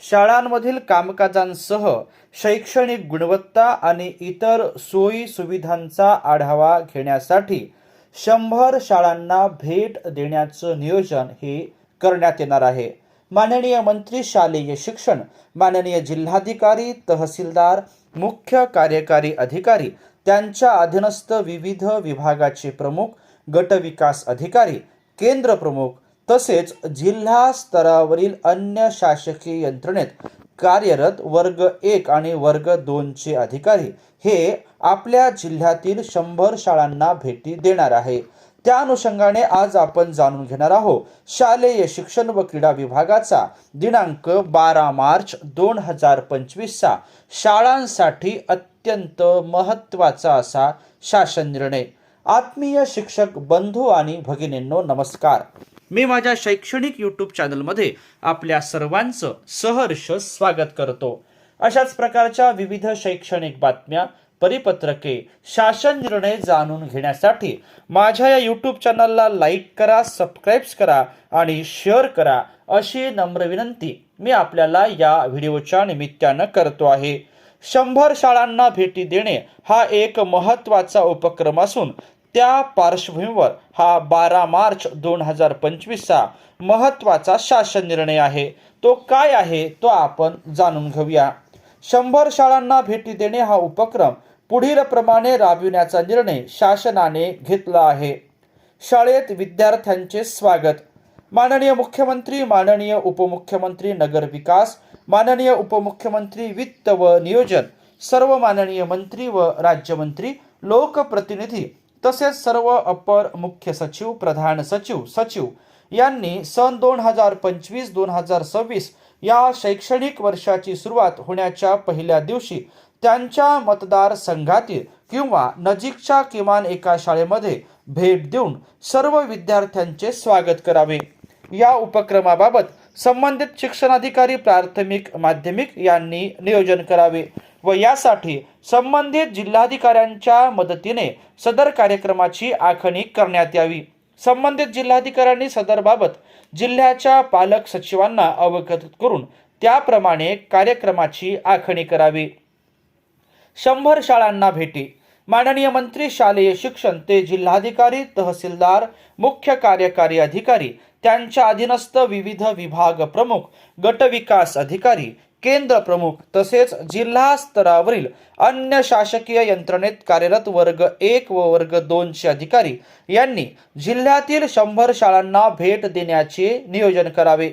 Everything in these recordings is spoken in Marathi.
शाळांमधील कामकाजांसह शैक्षणिक गुणवत्ता आणि इतर सोयी सुविधांचा आढावा घेण्यासाठी शंभर शाळांना भेट देण्याचं नियोजन हे करण्यात येणार आहे. माननीय मंत्री शालेय शिक्षण माननीय जिल्हाधिकारी तहसीलदार मुख्य कार्यकारी अधिकारी त्यांच्या अधीनस्थ विविध विभागाचे प्रमुख गटविकास अधिकारी केंद्र प्रमुख तसेच जिल्हा स्तरावरील अन्य शासकीय यंत्रणेत कार्यरत वर्ग एक आणि वर्ग दोनचे अधिकारी हे आपल्या जिल्ह्यातील शंभर शाळांना भेटी देणार आहे. त्या अनुषंगाने आज आपण जाणून घेणार आहोत शालेय शिक्षण व क्रीडा विभागाचा दिनांक बारा मार्च दोन हजार पंचवीसचा शाळांसाठी अत्यंत महत्त्वाचा असा शासन निर्णय. आत्मीय शिक्षक बंधू आणि भगिनींनो नमस्कार. मी माझ्या शैक्षणिक यूट्यूब चॅनलमध्ये आपल्या सर्वांचं सहर्ष स्वागत करतो. अशाच प्रकारच्या विविध शैक्षणिक बातम्या परिपत्रके शासन निर्णय जाणून घेण्यासाठी माझ्या या यूट्यूब चॅनलला लाईक करा सबस्क्राईब्स करा आणि शेअर करा अशी नम्र विनंती मी आपल्याला या व्हिडिओच्या निमित्तानं करतो आहे. शंभर शाळांना भेटी देणे हा एक महत्त्वाचा उपक्रम असून त्या पार्श्वभूमीवर हा बारा मार्च दोन हजार पंचवीसचा महत्त्वाचा शासन निर्णय आहे. तो काय आहे तो आपण जाणून घेऊया. शंभर शाळांना भेटी देणे हा उपक्रम पुढील प्रमाणे राबविण्याचा निर्णय शासनाने घेतला आहे. शाळेत विद्यार्थ्यांचे स्वागत. माननीय मुख्यमंत्री माननीय उपमुख्यमंत्री नगर विकास माननीय उपमुख्यमंत्री वित्त व नियोजन सर्व माननीय मंत्री व राज्यमंत्री लोकप्रतिनिधी तसेच सर्व अपर मुख्य सचिव प्रधान सचिव सचिव यांनी सन दोन हजार पंचवीस दोन हजार सव्वीस या शैक्षणिक वर्षाची सुरुवात होण्याच्या पहिल्या दिवशी त्यांच्या मतदारसंघातील किंवा नजीकच्या किमान एका शाळेमध्ये भेट देऊन सर्व विद्यार्थ्यांचे स्वागत करावे. या उपक्रमाबाबत संबंधित शिक्षणाधिकारी प्राथमिक माध्यमिक यांनी नियोजन करावे. व यासाठी संबंधित जिल्हाधिकाऱ्यांच्या मदतीने सदर कार्यक्रमाची आखणी करण्यात यावी. संबंधित जिल्हाधिकाऱ्यांनी सदरबाबत जिल्ह्याच्या पालक सचिवांना अवगत करून त्याप्रमाणे कार्यक्रमाची आखणी करावी. शंभर शाळांना भेटी. माननीय मंत्री शालेय शिक्षण ते जिल्हाधिकारी तहसीलदार मुख्य कार्यकारी अधिकारी त्यांच्या अधीनस्थ विविध विभाग प्रमुख गटविकास अधिकारी केंद्र प्रमुख तसेच जिल्हा स्तरावरील अन्य शासकीय यंत्रणेत कार्यरत वर्ग एक व वर्ग दोनचे अधिकारी यांनी जिल्ह्यातील शंभर शाळांना भेट देण्याचे नियोजन करावे.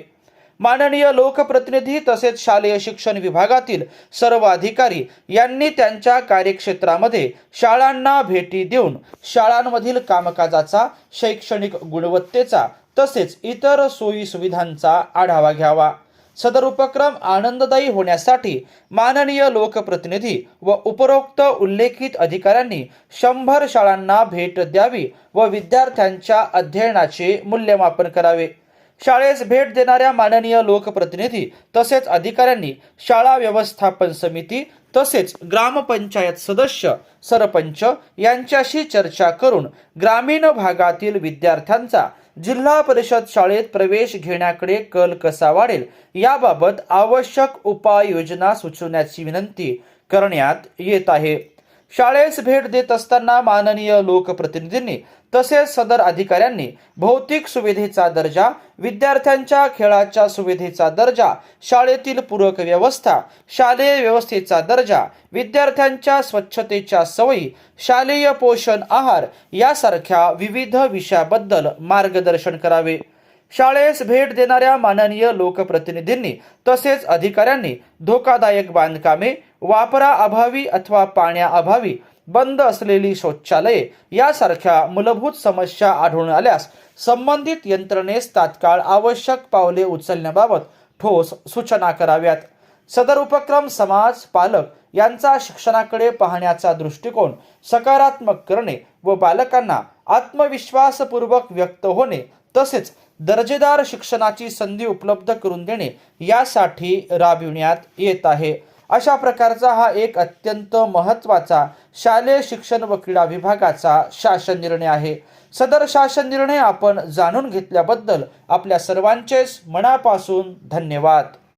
माननीय लोकप्रतिनिधी तसेच शालेय शिक्षण विभागातील सर्व अधिकारी यांनी त्यांच्या कार्यक्षेत्रामध्ये शाळांना भेटी देऊन शाळांमधील कामकाजाचा शैक्षणिक गुणवत्तेचा तसेच इतर सोयी सुविधांचा आढावा घ्यावा. सदर उपक्रम आनंददायी होण्यासाठी माननीय लोकप्रतिनिधी व उपरोक्त उल्लेखित अधिकाऱ्यांनी शंभर शाळांना भेट द्यावी व विद्यार्थ्यांच्या अध्ययनाचे मूल्यमापन करावे. शाळेस भेट देणाऱ्या माननीय लोकप्रतिनिधी तसेच अधिकाऱ्यांनी शाळा व्यवस्थापन समिती तसेच ग्रामपंचायत सदस्य सरपंच यांच्याशी चर्चा करून ग्रामीण भागातील विद्यार्थ्यांचा जिल्हा परिषद शाळेत प्रवेश घेण्याकडे कल कसा वाढेल याबाबत आवश्यक उपाययोजना सुचवण्याची विनंती करण्यात येत आहे. शाळेस भेट देत असताना माननीय लोकप्रतिनिधींनी तसेच सदर अधिकाऱ्यांनी भौतिक सुविधेचा दर्जा विद्यार्थ्यांच्या खेळाच्या सुविधेचा दर्जा शाळेतील पूरक व्यवस्था शालेय व्यवस्थेचा दर्जा विद्यार्थ्यांच्या स्वच्छतेच्या सवयी शालेय पोषण आहार यासारख्या विविध विषयाबद्दल मार्गदर्शन करावे. शाळेस भेट देणाऱ्या माननीय लोकप्रतिनिधींनी तसेच अधिकाऱ्यांनी धोकादायक बांधकामे वापराअभावी अथवा पाण्याअभावी बंद असलेली शौचालये यासारख्या मूलभूत समस्या आढळून आल्यास संबंधित यंत्रणेस तात्काळ आवश्यक पावले उचलण्याबाबत ठोस सूचना कराव्यात. सदर उपक्रम समाज पालक यांचा शिक्षणाकडे पाहण्याचा दृष्टिकोन सकारात्मक करणे व बालकांना आत्मविश्वासपूर्वक व्यक्त होणे तसेच दर्जेदार शिक्षणाची संधी उपलब्ध करून देणे यासाठी राबविण्यात येत आहे. अशा प्रकारचा हा एक अत्यंत महत्त्वाचा शालेय शिक्षण व क्रीडा विभागाचा शासन निर्णय आहे. सदर शासन निर्णय आपण जाणून घेतल्याबद्दल आपल्या सर्वांचेच मनापासून धन्यवाद.